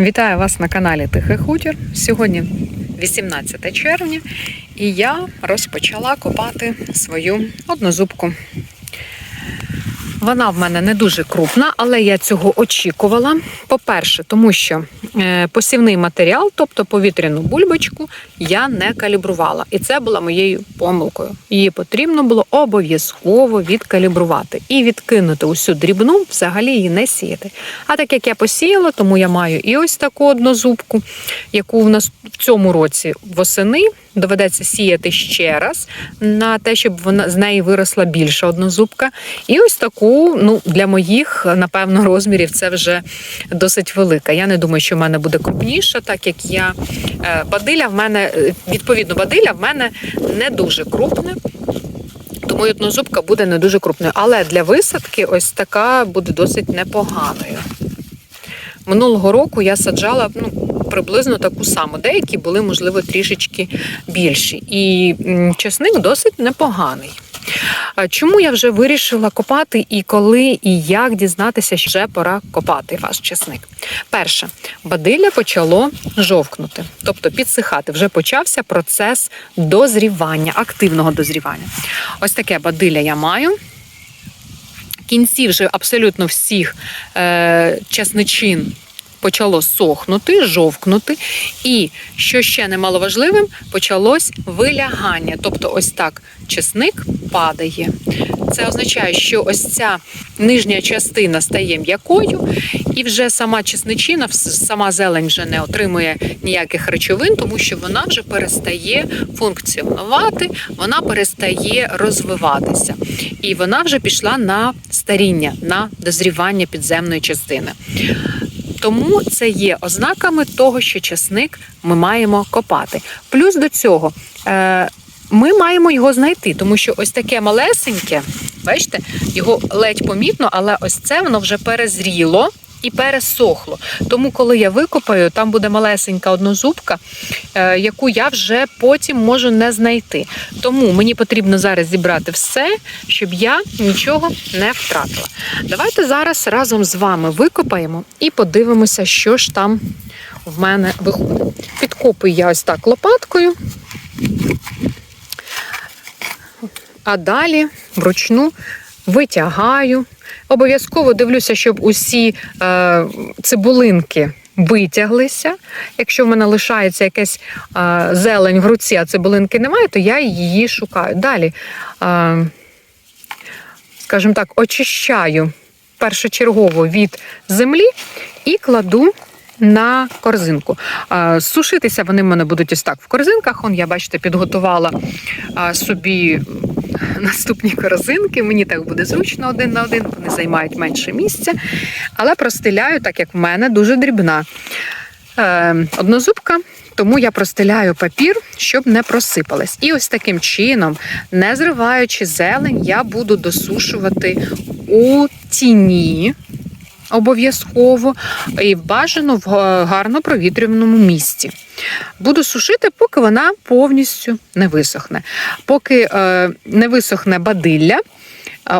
Вітаю вас на каналі Тихий Хутір. Сьогодні 18 червня, і я розпочала копати свою однозубку. Вона в мене не дуже крупна, але я цього очікувала. По-перше, тому що е, посівний матеріал, тобто повітряну бульбочку, я не калібрувала. І це була моєю помилкою. Її потрібно було обов'язково відкалібрувати і відкинути усю дрібну, взагалі її не сіяти. А так як я посіяла, тому я маю і ось таку однозубку, яку в нас в цьому році восени доведеться сіяти ще раз на те, щоб вона з неї виросла більша однозубка. І ось таку, ну для моїх, напевно, розмірів це вже досить велика. Я не думаю, що в мене буде крупніша, так як я е, бадиля в мене е, відповідно бадиля в мене не дуже крупне. Тому і однозубка буде не дуже крупною. Але для висадки ось така буде досить непоганою. Минулого року я саджала ну, приблизно таку саму. Деякі були, можливо, трішечки більші. І м, часник досить непоганий. Чому я вже вирішила копати і коли, і як дізнатися, що вже пора копати ваш часник? Перше, бадилля почало жовкнути, тобто підсихати. Вже почався процес дозрівання, активного дозрівання. Ось таке бадилля я маю. Кінці вже абсолютно всіх е, часничин почало сохнути, жовкнути. І що ще немаловажливим, почалось вилягання. Тобто, ось так чесник падає. Це означає, що ось ця нижня частина стає м'якою, і вже сама чесничина, сама зелень вже не отримує ніяких речовин, тому що вона вже перестає функціонувати, вона перестає розвиватися. І вона вже пішла на старіння, на дозрівання підземної частини. Тому це є ознаками того, що часник ми маємо копати. Плюс до цього е, ми маємо його знайти, тому що ось таке малесеньке, бачите, його ледь помітно, але ось це воно вже перезріло. І пересохло. Тому, коли я викопаю, там буде малесенька однозубка, е, яку я вже потім можу не знайти. Тому мені потрібно зараз зібрати все, щоб я нічого не втратила. Давайте зараз разом з вами викопаємо і подивимося, що ж там в мене виходить. Підкопую я ось так лопаткою. А далі вручну витягаю. Обов'язково дивлюся, щоб усі е, цибулинки витяглися. Якщо в мене лишається якась е, зелень в руці, а цибулинки немає, то я її шукаю. Далі, е, скажімо так, очищаю першочергово від землі і кладу на корзинку. Сушитися вони в мене будуть ось так в корзинках. Он, я бачите, підготувала собі наступні корзинки. Мені так буде зручно один на один, вони займають менше місця. Але простиляю, так як в мене дуже дрібна е, однозубка. Тому я простеляю папір, щоб не просипалась. І ось таким чином, не зриваючи зелень, я буду досушувати у тіні обов'язково і бажано в гарно провітрюваному місці. Буду сушити, поки вона повністю не висохне. Поки е, не висохне бадилля, е,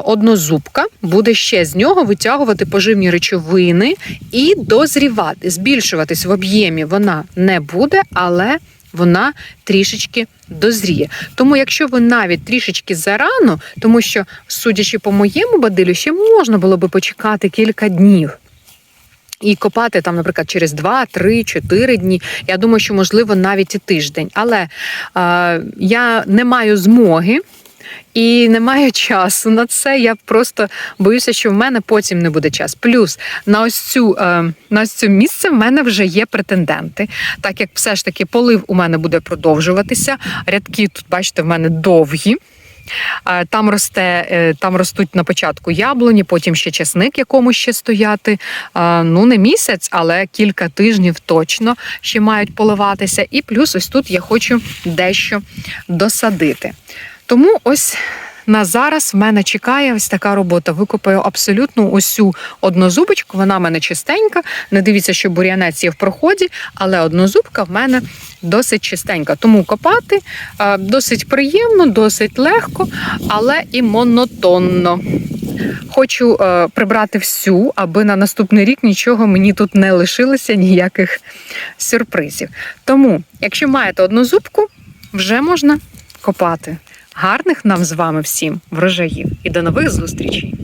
однозубка буде ще з нього витягувати поживні речовини і дозрівати. Збільшуватись в об'ємі вона не буде, але вона трішечки дозріє. Тому, якщо ви навіть трішечки зарано, тому що, судячи по моєму бадилю, ще можна було би почекати кілька днів. І копати там, наприклад, через 2, 3, 4 дні. Я думаю, що можливо навіть і тиждень. Але е, я не маю змоги і не маю часу на це. Я просто боюся, що в мене потім не буде час. Плюс на ось цю е, на ось цю місце в мене вже є претенденти. Так як все ж таки полив у мене буде продовжуватися. Рядки тут, бачите, в мене довгі. Е, Там росте, е, там ростуть на початку яблуні, потім ще чесник, якому ще стояти. Ну, не місяць, але кілька тижнів точно ще мають поливатися. І плюс ось тут я хочу дещо досадити. Тому ось на зараз в мене чекає ось така робота. Викопаю абсолютно усю однозубочку. Вона в мене чистенька. Не дивіться, що бур'янець є в проході, але однозубка в мене досить чистенька. Тому копати е, досить приємно, досить легко, але і монотонно. Хочу е, прибрати всю, аби на наступний рік нічого мені тут не лишилося, ніяких сюрпризів. Тому, якщо маєте одну зубку, вже можна копати гарних нам з вами всім врожаїв і до нових зустрічей!